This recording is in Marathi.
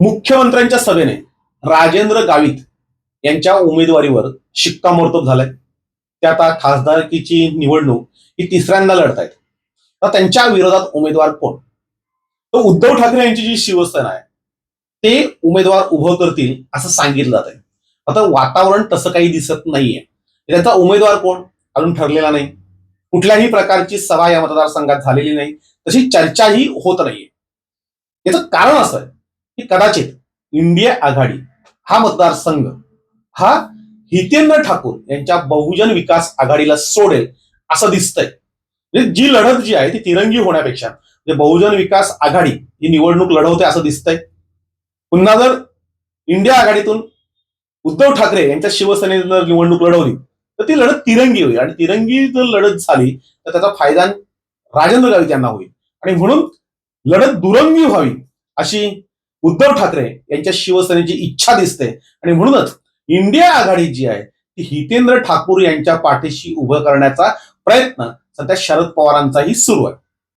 मुख्यमंत्र्यांच्या सभेने राजेंद्र गावित यांच्या उमेदवारीवर शिक्कामोर्तब झालाय. ते आता खासदारकीची निवडणूक ही तिसऱ्यांदा लढतायत. तर त्यांच्या विरोधात उमेदवार कोण? तर उद्धव ठाकरे यांची जी शिवसेना आहे ते उमेदवार उभं करतील असं सांगितलं जात आहे आता वातावरण तसं काही दिसत नाहीये. त्यांचा उमेदवार कोण? अजून ठरलेला नाही. कुठल्याही प्रकारची सभा या मतदारसंघात झालेली नाही. तशी चर्चाही होत नाहीये. याचं कारण असं आहे की कदाचित इंडिया आघाडी हा मतदारसंघ हा हितेंद्र ठाकूर यांच्या बहुजन विकास आघाडीला सोडेल असं दिसतंय. म्हणजे जी लढत जी आहे ती तिरंगी होण्यापेक्षा म्हणजे बहुजन विकास आघाडी ही निवडणूक लढवते असं दिसतंय. पुन्हा जर इंडिया आघाडीतून उद्धव ठाकरे यांच्या शिवसेनेने जर निवडणूक लढवली तर ती लढत तिरंगी होईल. आणि तिरंगी जर लढत झाली तर त्याचा फायदा राजेंद्र गावित यांना होईल. आणि म्हणून लढत दुरंगी व्हावी अशी उद्धव ठाकरे यांच्या शिवसेनेची इच्छा दिसते. आणि म्हणूनच इंडिया आघाडी जी आहे ती हितेंद्र ठाकूर यांच्या पाठीशी उभं करण्याचा प्रयत्न सध्या शरद पवारांचाही सुरू आहे.